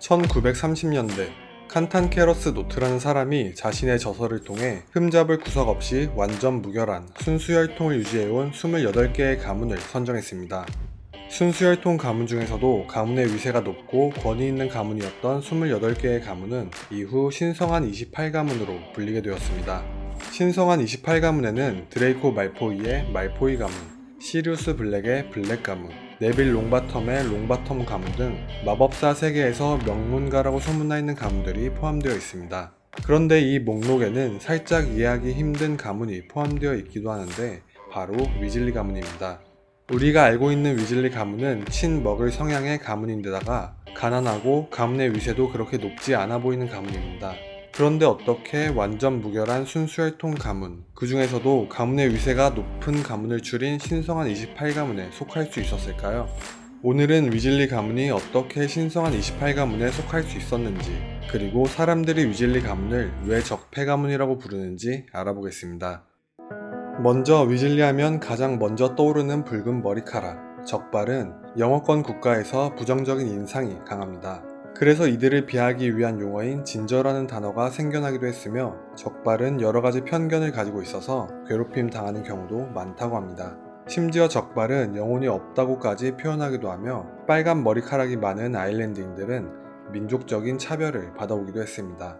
1930년대 칸탄 케러스 노트라는 사람이 자신의 저서를 통해 흠잡을 구석 없이 완전 무결한 순수혈통을 유지해온 28개의 가문을 선정했습니다. 순수혈통 가문 중에서도 가문의 위세가 높고 권위 있는 가문이었던 28개의 가문은 이후 신성한 28가문으로 불리게 되었습니다. 신성한 28가문에는 드레이코 말포이의 말포이 가문, 시리우스 블랙의 블랙 가문, 네빌 롱바텀의 롱바텀 가문 등 마법사 세계에서 명문가라고 소문나 있는 가문들이 포함되어 있습니다. 그런데 이 목록에는 살짝 이해하기 힘든 가문이 포함되어 있기도 하는데 바로 위즐리 가문입니다. 우리가 알고 있는 위즐리 가문은 친먹을 성향의 가문인데다가 가난하고 가문의 위세도 그렇게 높지 않아 보이는 가문입니다. 그런데 어떻게 완전 무결한 순수 혈통 가문, 그 중에서도 가문의 위세가 높은 가문을 줄인 신성한 28가문에 속할 수 있었을까요? 오늘은 위즐리 가문이 어떻게 신성한 28가문에 속할 수 있었는지, 그리고 사람들이 위즐리 가문을 왜 적폐 가문이라고 부르는지 알아보겠습니다. 먼저 위즐리 하면 가장 먼저 떠오르는 붉은 머리카락, 적발은 영어권 국가에서 부정적인 인상이 강합니다. 그래서 이들을 비하기 위한 용어인 진저라는 단어가 생겨나기도 했으며 적발은 여러 가지 편견을 가지고 있어서 괴롭힘 당하는 경우도 많다고 합니다. 심지어 적발은 영혼이 없다고까지 표현하기도 하며 빨간 머리카락이 많은 아일랜드인들은 민족적인 차별을 받아오기도 했습니다.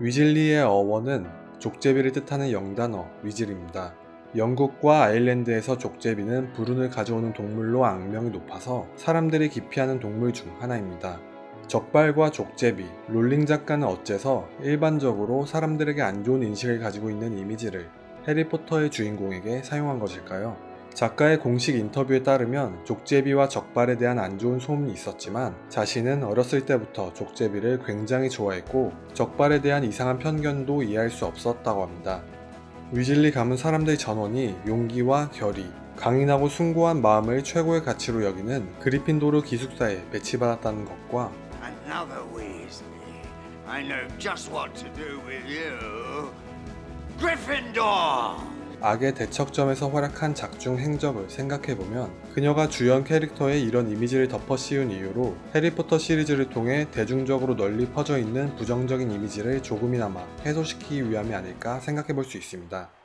위즐리의 어원은 족제비를 뜻하는 영단어 위즐입니다. 영국과 아일랜드에서 족제비는 불운을 가져오는 동물로 악명이 높아서 사람들이 기피하는 동물 중 하나입니다. 적발과 족제비, 롤링 작가는 어째서 일반적으로 사람들에게 안 좋은 인식을 가지고 있는 이미지를 해리포터의 주인공에게 사용한 것일까요? 작가의 공식 인터뷰에 따르면 족제비와 적발에 대한 안 좋은 소문이 있었지만 자신은 어렸을 때부터 족제비를 굉장히 좋아했고 적발에 대한 이상한 편견도 이해할 수 없었다고 합니다. 위즐리 가문 사람들 전원이 용기와 결의, 강인하고 숭고한 마음을 최고의 가치로 여기는 그리핀도르 기숙사에 배치받았다는 것과 Another Weasley. I know just what to do with you. Gryffindor! 악의 대척점에서 활약한 작중 행적을 생각해보면 그녀가 주연 캐릭터에 이런 이미지를 덮어 씌운 이유로 해리포터 시리즈를 통해 대중적으로 널리 퍼져 있는 부정적인 이미지를 조금이나마 해소시키기 위함이 아닐까 생각해볼 수 있습니다.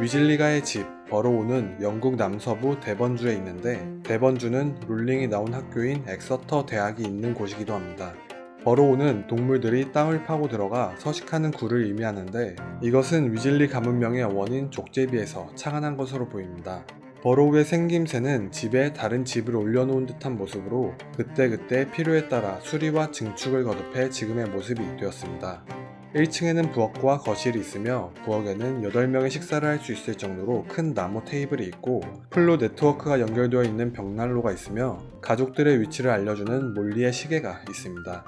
위즐리가의 집 버로우는 영국 남서부 데번주에 있는데 데번주는 룰링이 나온 학교인 엑서터 대학이 있는 곳이기도 합니다. 버로우는 동물들이 땅을 파고 들어가 서식하는 굴을 의미하는데 이것은 위즐리 가문명의 원인 족제비에서 착안한 것으로 보입니다. 버로우의 생김새는 집에 다른 집을 올려놓은 듯한 모습으로 그때그때 필요에 따라 수리와 증축을 거듭해 지금의 모습이 되었습니다. 1층에는 부엌과 거실이 있으며 부엌에는 8명의 식사를 할 수 있을 정도로 큰 나무 테이블이 있고 플로 네트워크가 연결되어 있는 벽난로가 있으며 가족들의 위치를 알려주는 몰리의 시계가 있습니다.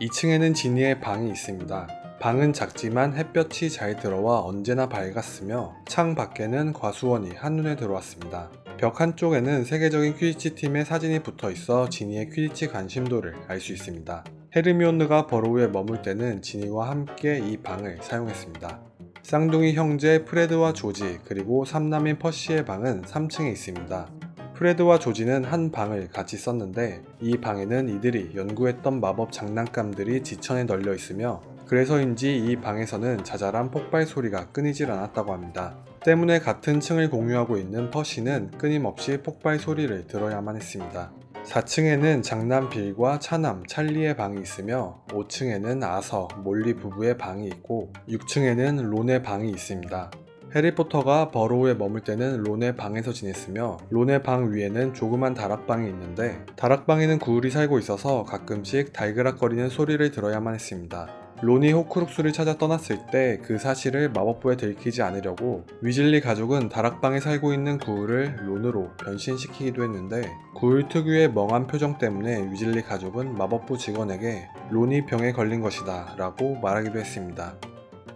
2층에는 지니의 방이 있습니다. 방은 작지만 햇볕이 잘 들어와 언제나 밝았으며 창 밖에는 과수원이 한눈에 들어왔습니다. 벽 한쪽에는 세계적인 퀴디치 팀의 사진이 붙어 있어 지니의 퀴디치 관심도를 알 수 있습니다. 헤르미온느가 버로우에 머물 때는 지니와 함께 이 방을 사용했습니다. 쌍둥이 형제 프레드와 조지 그리고 삼남인 퍼시의 방은 3층에 있습니다. 프레드와 조지는 한 방을 같이 썼는데 이 방에는 이들이 연구했던 마법 장난감들이 지천에 널려 있으며 그래서인지 이 방에서는 자잘한 폭발 소리가 끊이질 않았다고 합니다. 때문에 같은 층을 공유하고 있는 퍼시는 끊임없이 폭발 소리를 들어야만 했습니다. 4층에는 장남 빌과 차남 찰리의 방이 있으며 5층에는 아서 몰리 부부의 방이 있고 6층에는 론의 방이 있습니다. 해리포터가 버로우에 머물 때는 론의 방에서 지냈으며 론의 방 위에는 조그만 다락방이 있는데 다락방에는 구울이 살고 있어서 가끔씩 달그락거리는 소리를 들어야만 했습니다. 론이 호크룩스를 찾아 떠났을 때 그 사실을 마법부에 들키지 않으려고 위즐리 가족은 다락방에 살고 있는 구울을 론으로 변신시키기도 했는데 구울 특유의 멍한 표정 때문에 위즐리 가족은 마법부 직원에게 론이 병에 걸린 것이다 라고 말하기도 했습니다.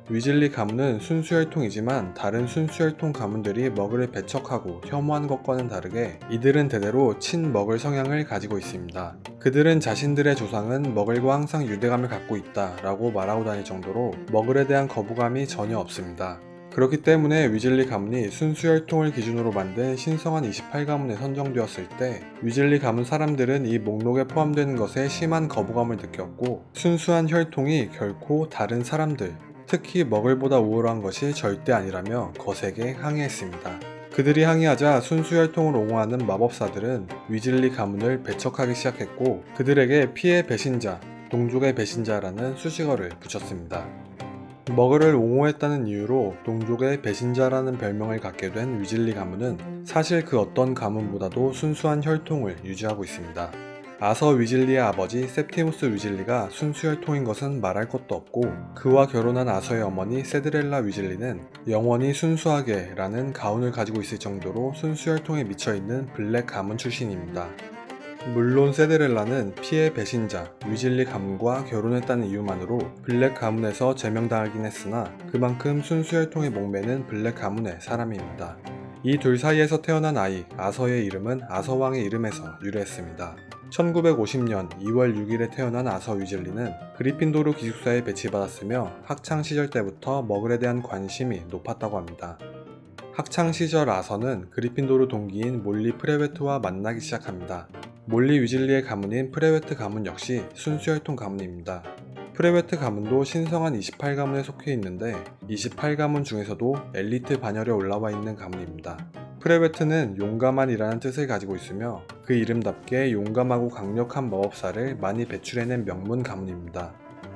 위즐리 가문은 순수혈통이지만 다른 순수혈통 가문들이 머글을 배척하고 혐오하는 것과는 다르게 이들은 대대로 친머글 성향을 가지고 있습니다. 그들은 자신들의 조상은 머글과 항상 유대감을 갖고 있다 라고 말하고 다닐 정도로 머글에 대한 거부감이 전혀 없습니다. 그렇기 때문에 위즐리 가문이 순수 혈통을 기준으로 만든 신성한 28가문에 선정되었을 때 위즐리 가문 사람들은 이 목록에 포함되는 것에 심한 거부감을 느꼈고 순수한 혈통이 결코 다른 사람들, 특히 먹을보다 우월한 것이 절대 아니라며 거세게 항의했습니다. 그들이 항의하자 순수 혈통을 옹호하는 마법사들은 위즐리 가문을 배척하기 시작했고 그들에게 피해 배신자, 동족의 배신자라는 수식어를 붙였습니다. 머글을 옹호했다는 이유로 동족의 배신자라는 별명을 갖게 된 위즐리 가문은 사실 그 어떤 가문보다도 순수한 혈통을 유지하고 있습니다. 아서 위즐리의 아버지 septimus 위즐리가 순수 혈통인 것은 말할 것도 없고 그와 결혼한 아서의 어머니 세드렐라 위즐리는 영원히 순수하게 라는 가훈을 가지고 있을 정도로 순수 혈통에 미쳐있는 블랙 가문 출신입니다. 물론 세데렐라는 피해 배신자 위즐리 가문과 결혼했다는 이유만으로 블랙 가문에서 제명당하긴 했으나 그만큼 순수 혈통에 목매는 블랙 가문의 사람입니다. 이 둘 사이에서 태어난 아이 아서의 이름은 아서왕의 이름에서 유래했습니다. 1950년 2월 6일에 태어난 아서 위즐리는 그리핀도르 기숙사에 배치받았으며 학창 시절 때부터 머글에 대한 관심이 높았다고 합니다. 학창 시절 아서는 그리핀도르 동기인 몰리 프레웨트와 만나기 시작합니다. 몰리 위즐리의 가문인 프레웨트 가문 역시 순수 혈통 가문입니다. 프레웨트 가문도 신성한 28가문에 속해 있는데 28가문 중에서도 엘리트 반열에 올라와 있는 가문입니다. 프레웨트는 용감한이라는 뜻을 가지고 있으며 그 이름답게 용감하고 강력한 마법사를 많이 배출해낸 명문 가문입니다.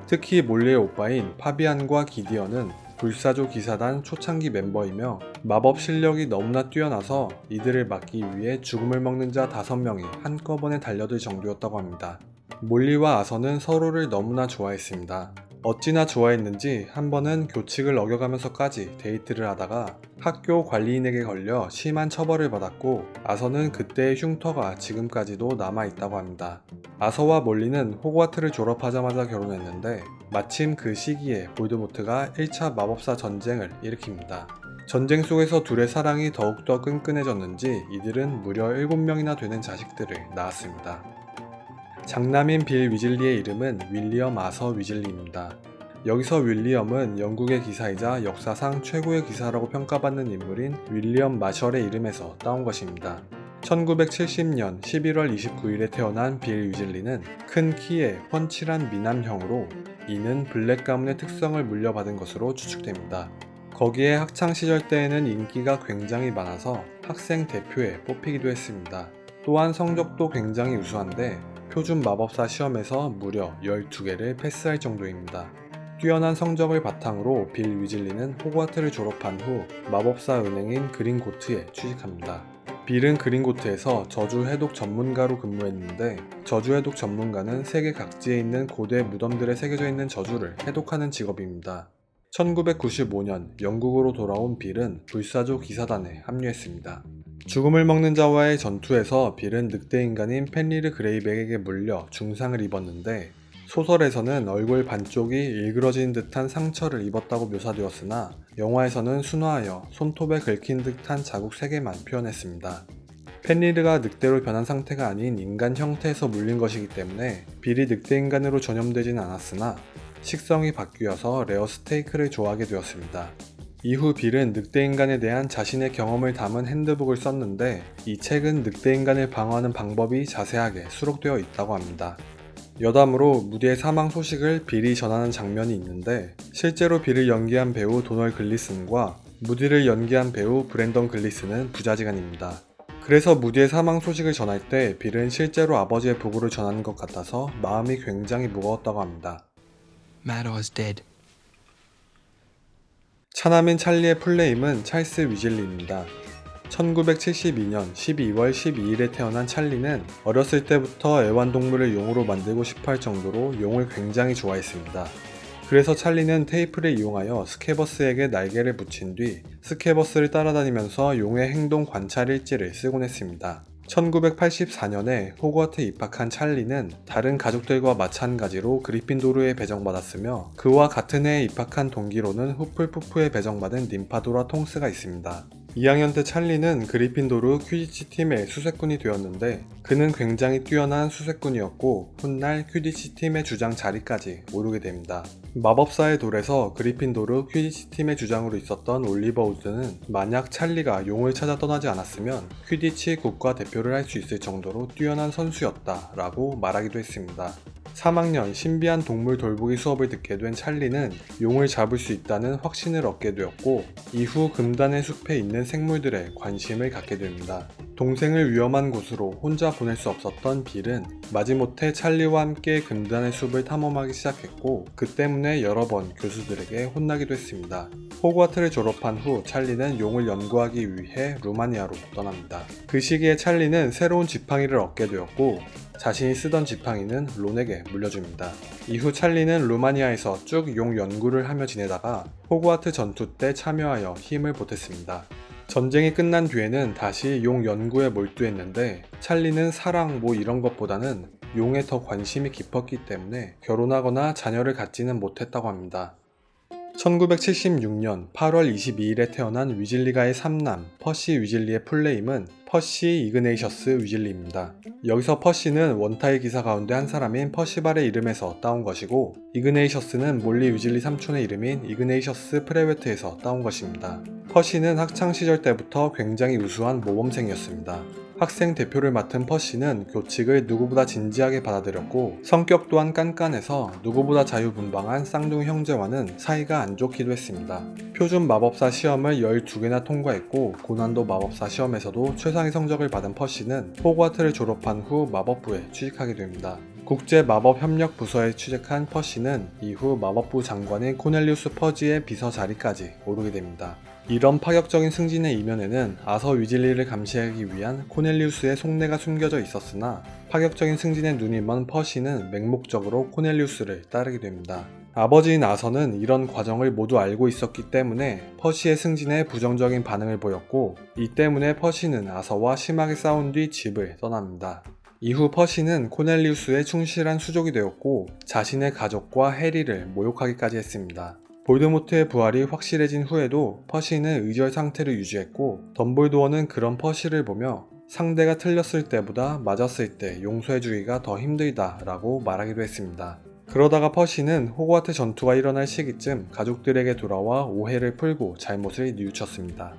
특히 몰리의 오빠인 파비안과 기디언은 불사조 기사단 초창기 멤버이며 마법 실력이 너무나 뛰어나서 이들을 막기 위해 죽음을 먹는 자 5명이 한꺼번에 달려들 정도였다고 합니다. 몰리와 아서는 서로를 너무나 좋아했습니다. 어찌나 좋아했는지 한 번은 교칙을 어겨가면서까지 데이트를 하다가 학교 관리인에게 걸려 심한 처벌을 받았고 아서는 그때의 흉터가 지금까지도 남아있다고 합니다. 아서와 몰리는 호그와트를 졸업하자마자 결혼했는데 마침 그 시기에 볼드모트가 1차 마법사 전쟁을 일으킵니다. 전쟁 속에서 둘의 사랑이 더욱더 끈끈해졌는지 이들은 무려 7명이나 되는 자식들을 낳았습니다. 장남인 빌 위즐리의 이름은 윌리엄 아서 위즐리입니다. 여기서 윌리엄은 영국의 기사이자 역사상 최고의 기사라고 평가받는 인물인 윌리엄 마셜의 이름에서 따온 것입니다. 1970년 11월 29일에 태어난 빌 위즐리는 큰 키에 훤칠한 미남형으로 이는 블랙 가문의 특성을 물려받은 것으로 추측됩니다. 거기에 학창 시절 때에는 인기가 굉장히 많아서 학생 대표에 뽑히기도 했습니다. 또한 성적도 굉장히 우수한데 표준 마법사 시험에서 무려 12개를 패스할 정도입니다. 뛰어난 성적을 바탕으로 빌 위즐리는 호그와트를 졸업한 후 마법사 은행인 그린고트에 취직합니다. 빌은 그린고트에서 저주 해독 전문가로 근무했는데 저주 해독 전문가는 세계 각지에 있는 고대 무덤들에 새겨져 있는 저주를 해독하는 직업입니다. 1995년 영국으로 돌아온 빌은 불사조 기사단에 합류했습니다. 죽음을 먹는 자와의 전투에서 빌은 늑대 인간인 펜리르 그레이백에게 물려 중상을 입었는데 소설에서는 얼굴 반쪽이 일그러진 듯한 상처를 입었다고 묘사되었으나 영화에서는 순화하여 손톱에 긁힌 듯한 자국 3개만 표현했습니다. 펜리르가 늑대로 변한 상태가 아닌 인간 형태에서 물린 것이기 때문에 빌이 늑대 인간으로 전염되진 않았으나 식성이 바뀌어서 레어 스테이크를 좋아하게 되었습니다. 이후 빌은 늑대인간에 대한 자신의 경험을 담은 핸드북을 썼는데 이 책은 늑대인간을 방어하는 방법이 자세하게 수록되어 있다고 합니다. 여담으로 무디의 사망 소식을 빌이 전하는 장면이 있는데 실제로 빌을 연기한 배우 도널 글리슨과 무디를 연기한 배우 브랜던 글리슨은 부자지간입니다. 그래서 무디의 사망 소식을 전할 때 빌은 실제로 아버지의 부고를 전하는 것 같아서 마음이 굉장히 무거웠다고 합니다. Mador's dead. 차남인 찰리의 풀네임은 찰스 위즐리입니다. 1972년 12월 12일에 태어난 찰리는 어렸을 때부터 애완동물을 용으로 만들고 싶어 할 정도로 용을 굉장히 좋아했습니다. 그래서 찰리는 테이프를 이용하여 스케버스에게 날개를 붙인 뒤 스케버스를 따라다니면서 용의 행동 관찰 일지를 쓰곤 했습니다. 1984년에 호그와트에 입학한 찰리는 다른 가족들과 마찬가지로 그리핀도르에 배정받았으며 그와 같은 해에 입학한 동기로는 후플푸프에 배정받은 님파도라 통스가 있습니다. 2학년 때 찰리는 그리핀도르 퀴디치 팀의 수색꾼이 되었는데 그는 굉장히 뛰어난 수색꾼이었고 훗날 퀴디치 팀의 주장 자리까지 오르게 됩니다. 마법사의 돌에서 그리핀도르 퀴디치 팀의 주장으로 있었던 올리버 우드는 만약 찰리가 용을 찾아 떠나지 않았으면 퀴디치 국가 대표를 할 수 있을 정도로 뛰어난 선수였다 라고 말하기도 했습니다. 3학년 신비한 동물 돌보기 수업을 듣게 된 찰리는 용을 잡을 수 있다는 확신을 얻게 되었고 이후 금단의 숲에 있는 생물들에 관심을 갖게 됩니다. 동생을 위험한 곳으로 혼자 보낼 수 없었던 빌은 마지못해 찰리와 함께 금단의 숲을 탐험하기 시작했고 그 때문에 여러 번 교수들에게 혼나기도 했습니다. 호그와트를 졸업한 후 찰리는 용을 연구하기 위해 루마니아로 떠납니다. 그 시기에 찰리는 새로운 지팡이를 얻게 되었고 자신이 쓰던 지팡이는 론에게 물려줍니다. 이후 찰리는 루마니아에서 쭉 용 연구를 하며 지내다가 호그와트 전투 때 참여하여 힘을 보탰습니다. 전쟁이 끝난 뒤에는 다시 용 연구에 몰두했는데 찰리는 사랑 뭐 이런 것보다는 용에 더 관심이 깊었기 때문에 결혼하거나 자녀를 갖지는 못했다고 합니다. 1976년 8월 22일에 태어난 위즐리가의 삼남 퍼시 위즐리의 풀네임은 퍼시 이그네이셔스 위즐리입니다. 여기서 퍼시는 원타의 기사 가운데 한 사람인 퍼시발의 이름에서 따온 것이고 이그네이셔스는 몰리 위즐리 삼촌의 이름인 이그네이셔스 프레웨트에서 따온 것입니다. 퍼시는 학창 시절 때부터 굉장히 우수한 모범생이었습니다. 학생 대표를 맡은 퍼시는 교칙을 누구보다 진지하게 받아들였고 성격 또한 깐깐해서 누구보다 자유분방한 쌍둥이 형제와는 사이가 안 좋기도 했습니다. 표준 마법사 시험을 12개나 통과했고 고난도 마법사 시험에서도 최상의 성적을 받은 퍼시는 호그와트를 졸업한 후 마법부에 취직하게 됩니다. 국제 마법 협력 부서에 취직한 퍼시는 이후 마법부 장관인 코넬리우스 퍼지의 비서 자리까지 오르게 됩니다. 이런 파격적인 승진의 이면에는 아서 위즐리를 감시하기 위한 코넬리우스의 속내가 숨겨져 있었으나 파격적인 승진의 눈이 먼 퍼시는 맹목적으로 코넬리우스를 따르게 됩니다. 아버지인 아서는 이런 과정을 모두 알고 있었기 때문에 퍼시의 승진에 부정적인 반응을 보였고 이 때문에 퍼시는 아서와 심하게 싸운 뒤 집을 떠납니다. 이후 퍼시는 코넬리우스의 충실한 수족이 되었고 자신의 가족과 해리를 모욕하기까지 했습니다. 볼드모트의 부활이 확실해진 후에도 퍼시는 의절 상태를 유지했고 덤블도어는 그런 퍼시를 보며 상대가 틀렸을 때보다 맞았을 때 용서해주기가 더 힘들다 라고 말하기도 했습니다. 그러다가 퍼시는 호그와트 전투가 일어날 시기쯤 가족들에게 돌아와 오해를 풀고 잘못을 뉘우쳤습니다.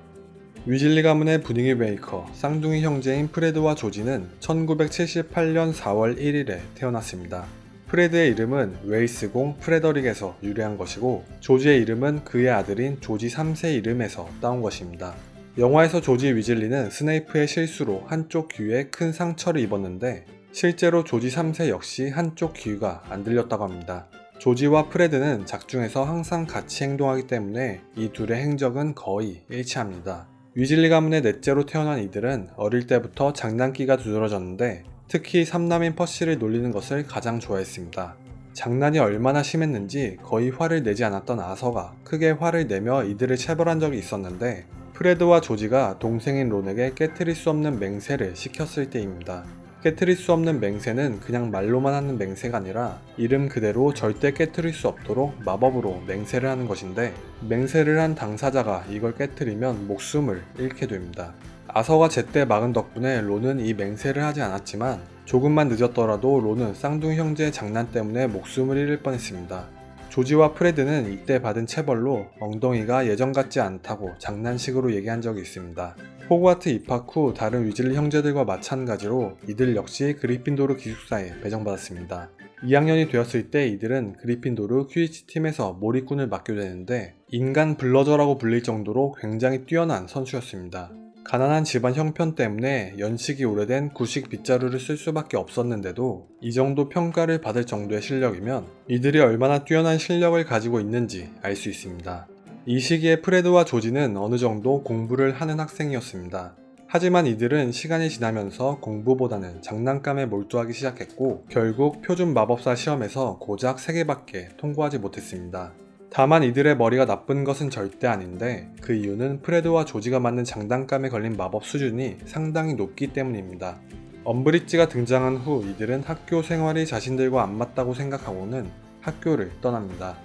위즐리 가문의 분위기 메이커 쌍둥이 형제인 프레드와 조지는 1978년 4월 1일에 태어났습니다. 프레드의 이름은 웨이스 공 프레더릭에서 유래한 것이고 조지의 이름은 그의 아들인 조지 3세 이름에서 따온 것입니다. 영화에서 조지 위즐리는 스네이프의 실수로 한쪽 귀에 큰 상처를 입었는데 실제로 조지 3세 역시 한쪽 귀가 안 들렸다고 합니다. 조지와 프레드는 작중에서 항상 같이 행동하기 때문에 이 둘의 행적은 거의 일치합니다. 위즐리 가문의 넷째로 태어난 이들은 어릴 때부터 장난기가 두드러졌는데 특히 삼남인 퍼시를 놀리는 것을 가장 좋아했습니다. 장난이 얼마나 심했는지 거의 화를 내지 않았던 아서가 크게 화를 내며 이들을 체벌한 적이 있었는데 프레드와 조지가 동생인 론에게 깨트릴 수 없는 맹세를 시켰을 때입니다. 깨트릴 수 없는 맹세는 그냥 말로만 하는 맹세가 아니라 이름 그대로 절대 깨트릴 수 없도록 마법으로 맹세를 하는 것인데 맹세를 한 당사자가 이걸 깨트리면 목숨을 잃게 됩니다. 아서가 제때 막은 덕분에 론은 이 맹세를 하지 않았지만 조금만 늦었더라도 론은 쌍둥이 형제의 장난 때문에 목숨을 잃을 뻔했습니다. 조지와 프레드는 이때 받은 체벌로 엉덩이가 예전 같지 않다고 장난식으로 얘기한 적이 있습니다. 호그와트 입학 후 다른 위즐리 형제들과 마찬가지로 이들 역시 그리핀도르 기숙사에 배정받았습니다. 2학년이 되었을 때 이들은 그리핀도르 퀴디치 팀에서 몰입군을 맡게 되는데 인간 블러저라고 불릴 정도로 굉장히 뛰어난 선수였습니다. 가난한 집안 형편 때문에 연식이 오래된 구식 빗자루를 쓸 수밖에 없었는데도 이 정도 평가를 받을 정도의 실력이면 이들이 얼마나 뛰어난 실력을 가지고 있는지 알 수 있습니다. 이 시기에 프레드와 조지는 어느 정도 공부를 하는 학생이었습니다. 하지만 이들은 시간이 지나면서 공부보다는 장난감에 몰두하기 시작했고 결국 표준 마법사 시험에서 고작 3개밖에 통과하지 못했습니다. 다만 이들의 머리가 나쁜 것은 절대 아닌데 그 이유는 프레드와 조지가 맞는 장난감에 걸린 마법 수준이 상당히 높기 때문입니다. 엄브리지가 등장한 후 이들은 학교 생활이 자신들과 안 맞다고 생각하고는 학교를 떠납니다.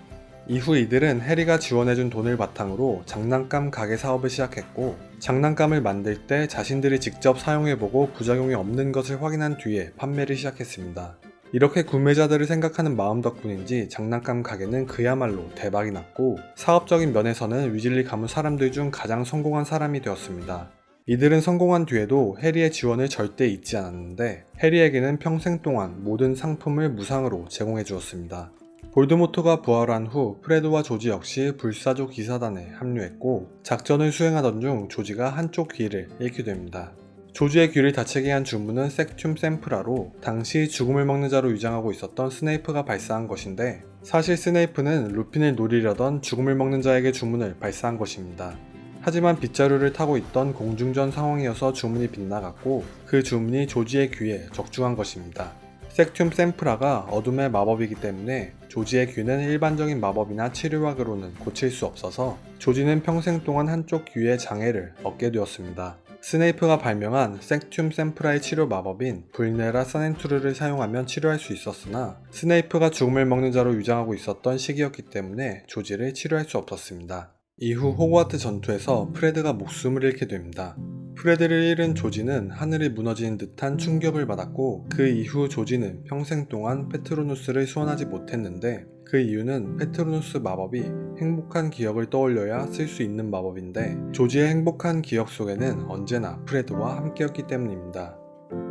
이후 이들은 해리가 지원해준 돈을 바탕으로 장난감 가게 사업을 시작했고 장난감을 만들 때 자신들이 직접 사용해보고 부작용이 없는 것을 확인한 뒤에 판매를 시작했습니다. 이렇게 구매자들을 생각하는 마음 덕분인지 장난감 가게는 그야말로 대박이 났고 사업적인 면에서는 위즐리 가문 사람들 중 가장 성공한 사람이 되었습니다. 이들은 성공한 뒤에도 해리의 지원을 절대 잊지 않았는데 해리에게는 평생 동안 모든 상품을 무상으로 제공해 주었습니다. 볼드모트가 부활한 후 프레드와 조지 역시 불사조 기사단에 합류했고 작전을 수행하던 중 조지가 한쪽 귀를 잃게 됩니다. 조지의 귀를 다치게 한 주문은 섹튬 샘프라로 당시 죽음을 먹는 자로 위장하고 있었던 스네이프가 발사한 것인데 사실 스네이프는 루핀을 노리려던 죽음을 먹는 자에게 주문을 발사한 것입니다. 하지만 빗자루를 타고 있던 공중전 상황이어서 주문이 빗나갔고 그 주문이 조지의 귀에 적중한 것입니다. 섹튬 샘프라가 어둠의 마법이기 때문에 조지의 귀는 일반적인 마법이나 치료약으로는 고칠 수 없어서 조지는 평생 동안 한쪽 귀에 장애를 얻게 되었습니다. 스네이프가 발명한 섹튬 샘프라의 치료 마법인 불네라 사넨투르를 사용하면 치료할 수 있었으나 스네이프가 죽음을 먹는 자로 위장하고 있었던 시기였기 때문에 조지를 치료할 수 없었습니다. 이후 호그와트 전투에서 프레드가 목숨을 잃게 됩니다. 프레드를 잃은 조지는 하늘이 무너지는 듯한 충격을 받았고 그 이후 조지는 평생 동안 페트로누스를 소환하지 못했는데 그 이유는 페트로누스 마법이 행복한 기억을 떠올려야 쓸 수 있는 마법인데 조지의 행복한 기억 속에는 언제나 프레드와 함께였기 때문입니다.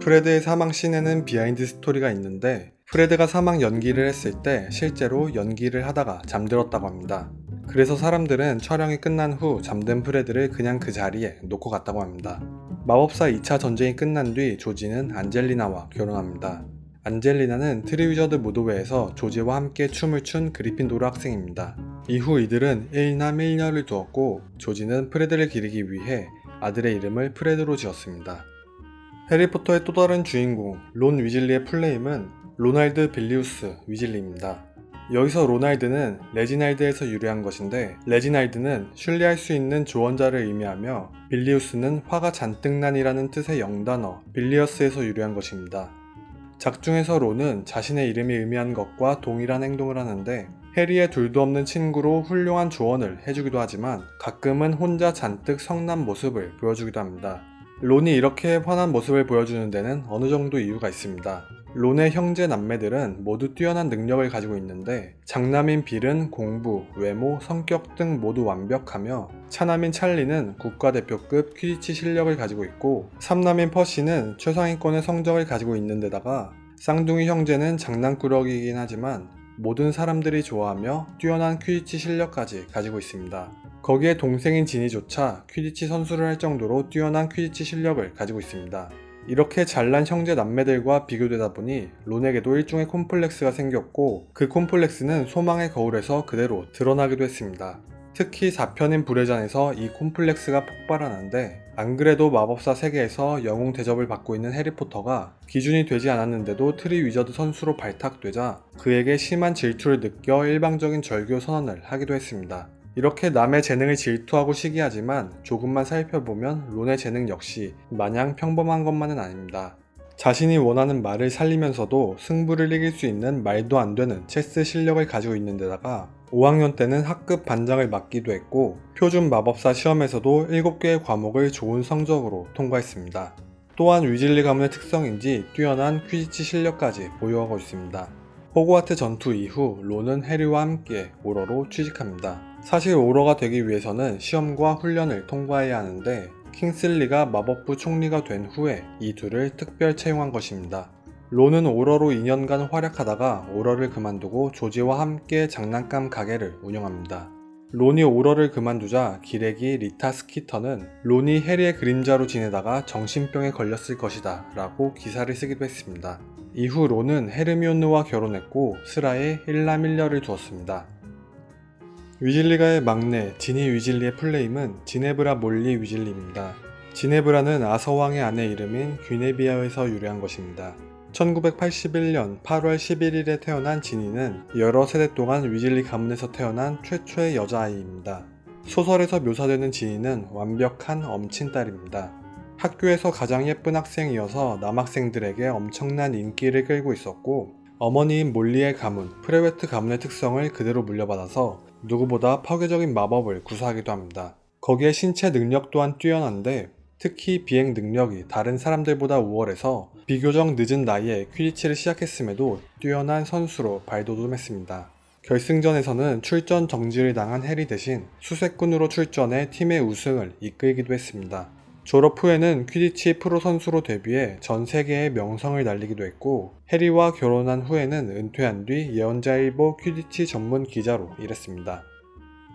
프레드의 사망 씬에는 비하인드 스토리가 있는데 프레드가 사망 연기를 했을 때 실제로 연기를 하다가 잠들었다고 합니다. 그래서 사람들은 촬영이 끝난 후 잠든 프레드를 그냥 그 자리에 놓고 갔다고 합니다. 마법사 2차 전쟁이 끝난 뒤 조지는 안젤리나와 결혼합니다. 안젤리나는 트리위저드 무도회에서 조지와 함께 춤을 춘 그리핀도르 학생입니다. 이후 이들은 1남 1녀를 두었고 조지는 프레드를 기리기 위해 아들의 이름을 프레드로 지었습니다. 해리포터의 또 다른 주인공 론 위즐리의 풀네임은 로날드 빌리우스 위즐리입니다. 여기서 로날드는 레지날드에서 유래한 것인데 레지날드는 신뢰할 수 있는 조언자를 의미하며 빌리우스는 화가 잔뜩 난이라는 뜻의 영단어 빌리어스에서 유래한 것입니다. 작중에서 론은 자신의 이름이 의미하는 것과 동일한 행동을 하는데 해리의 둘도 없는 친구로 훌륭한 조언을 해주기도 하지만 가끔은 혼자 잔뜩 성난 모습을 보여주기도 합니다. 론이 이렇게 환한 모습을 보여주는 데는 어느 정도 이유가 있습니다. 론의 형제 남매들은 모두 뛰어난 능력을 가지고 있는데 장남인 빌은 공부, 외모, 성격 등 모두 완벽하며 차남인 찰리는 국가대표급 퀴디치 실력을 가지고 있고 삼남인 퍼시는 최상위권의 성적을 가지고 있는 데다가 쌍둥이 형제는 장난꾸러기이긴 하지만 모든 사람들이 좋아하며 뛰어난 퀴디치 실력까지 가지고 있습니다. 거기에 동생인 지니조차 퀴디치 선수를 할 정도로 뛰어난 퀴디치 실력을 가지고 있습니다. 이렇게 잘난 형제 남매들과 비교되다 보니 론에게도 일종의 콤플렉스가 생겼고 그 콤플렉스는 소망의 거울에서 그대로 드러나기도 했습니다. 특히 4편인 불의 잔에서 이 콤플렉스가 폭발하는데 안 그래도 마법사 세계에서 영웅 대접을 받고 있는 해리포터가 기준이 되지 않았는데도 트리 위저드 선수로 발탁되자 그에게 심한 질투를 느껴 일방적인 절교 선언을 하기도 했습니다. 이렇게 남의 재능을 질투하고 시기하지만 조금만 살펴보면 론의 재능 역시 마냥 평범한 것만은 아닙니다. 자신이 원하는 말을 살리면서도 승부를 이길 수 있는 말도 안 되는 체스 실력을 가지고 있는 데다가 5학년 때는 학급 반장을 맡기도 했고 표준 마법사 시험에서도 7개의 과목을 좋은 성적으로 통과했습니다. 또한 위즐리 가문의 특성인지 뛰어난 퀴디치 실력까지 보유하고 있습니다. 호그와트 전투 이후 론은 해리와 함께 오러로 취직합니다. 사실 오러가 되기 위해서는 시험과 훈련을 통과해야 하는데 킹슬리가 마법부 총리가 된 후에 이 둘을 특별 채용한 것입니다. 론은 오러로 2년간 활약하다가 오러를 그만두고 조지와 함께 장난감 가게를 운영합니다. 론이 오러를 그만두자 기레기 리타 스키터는 론이 해리의 그림자로 지내다가 정신병에 걸렸을 것이다 라고 기사를 쓰기도 했습니다. 이후 론은 헤르미온느와 결혼했고 스라에 일라밀려를 두었습니다. 위즐리가의 막내 지니 위즐리의 풀네임은 지네브라 몰리 위즐리입니다. 지네브라는 아서왕의 아내 이름인 귀네비아에서 유래한 것입니다. 1981년 8월 11일에 태어난 지니는 여러 세대 동안 위즐리 가문에서 태어난 최초의 여자아이입니다. 소설에서 묘사되는 지니는 완벽한 엄친딸입니다. 학교에서 가장 예쁜 학생이어서 남학생들에게 엄청난 인기를 끌고 있었고 어머니인 몰리의 가문, 프레웨트 가문의 특성을 그대로 물려받아서 누구보다 파괴적인 마법을 구사하기도 합니다. 거기에 신체 능력 또한 뛰어난데 특히 비행 능력이 다른 사람들보다 우월해서 비교적 늦은 나이에 퀴디치를 시작했음에도 뛰어난 선수로 발돋움했습니다. 결승전에서는 출전 정지를 당한 해리 대신 수색군으로 출전해 팀의 우승을 이끌기도 했습니다. 졸업 후에는 퀴디치 프로 선수로 데뷔해 전 세계에 명성을 날리기도 했고 해리와 결혼한 후에는 은퇴한 뒤 예언자일보 퀴디치 전문 기자로 일했습니다.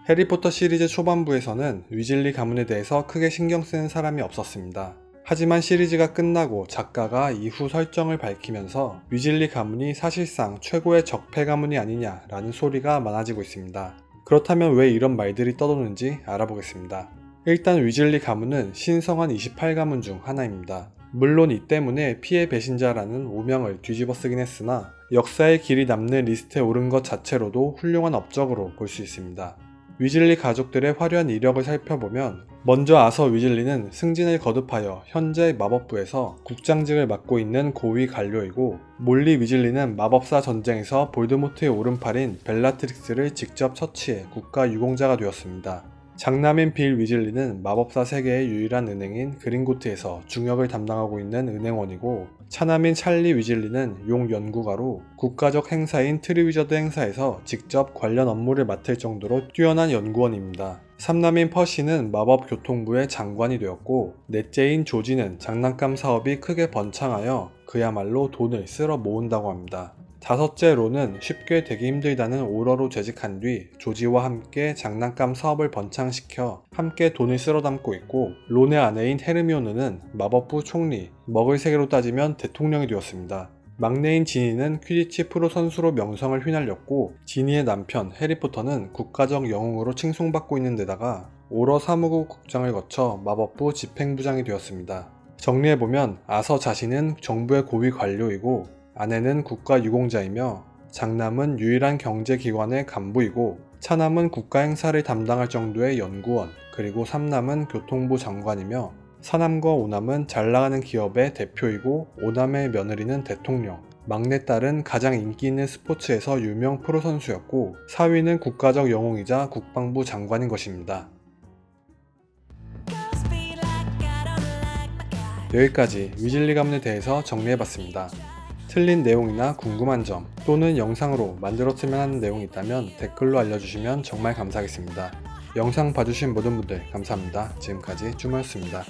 해리포터 시리즈 초반부에서는 위즐리 가문에 대해서 크게 신경 쓰는 사람이 없었습니다. 하지만 시리즈가 끝나고 작가가 이후 설정을 밝히면서 위즐리 가문이 사실상 최고의 적폐 가문이 아니냐라는 소리가 많아지고 있습니다. 그렇다면 왜 이런 말들이 떠도는지 알아보겠습니다. 일단 위즐리 가문은 신성한 28가문 중 하나입니다. 물론 이 때문에 피해 배신자라는 오명을 뒤집어 쓰긴 했으나 역사의 길이 남는 리스트에 오른 것 자체로도 훌륭한 업적으로 볼 수 있습니다. 위즐리 가족들의 화려한 이력을 살펴보면 먼저 아서 위즐리는 승진을 거듭하여 현재 마법부에서 국장직을 맡고 있는 고위 관료이고 몰리 위즐리는 마법사 전쟁에서 볼드모트의 오른팔인 벨라트릭스를 직접 처치해 국가 유공자가 되었습니다. 장남인 빌 위즐리는 마법사 세계의 유일한 은행인 그린고트에서 중역을 담당하고 있는 은행원이고 차남인 찰리 위즐리는 용 연구가로 국가적 행사인 트리위저드 행사에서 직접 관련 업무를 맡을 정도로 뛰어난 연구원입니다. 삼남인 퍼시는 마법교통부의 장관이 되었고 넷째인 조지는 장난감 사업이 크게 번창하여 그야말로 돈을 쓸어 모은다고 합니다. 다섯째 론은 쉽게 되기 힘들다는 오러로 재직한 뒤 조지와 함께 장난감 사업을 번창시켜 함께 돈을 쓸어 담고 있고 론의 아내인 헤르미오느는 마법부 총리, 먹을 세계로 따지면 대통령이 되었습니다. 막내인 지니는 퀴디치 프로 선수로 명성을 휘날렸고 지니의 남편 해리포터는 국가적 영웅으로 칭송받고 있는 데다가 오러 사무국 국장을 거쳐 마법부 집행부장이 되었습니다. 정리해보면 아서 자신은 정부의 고위 관료이고 아내는 국가 유공자이며 장남은 유일한 경제기관의 간부이고 차남은 국가 행사를 담당할 정도의 연구원 그리고 삼남은 교통부 장관이며 사남과 오남은 잘 나가는 기업의 대표이고 오남의 며느리는 대통령 막내딸은 가장 인기 있는 스포츠에서 유명 프로 선수였고 사위는 국가적 영웅이자 국방부 장관인 것입니다. 여기까지 위즐리 가문에 대해서 정리해봤습니다. 틀린 내용이나 궁금한 점 또는 영상으로 만들었으면 하는 내용이 있다면 댓글로 알려주시면 정말 감사하겠습니다. 영상 봐주신 모든 분들 감사합니다. 지금까지 쭈모였습니다.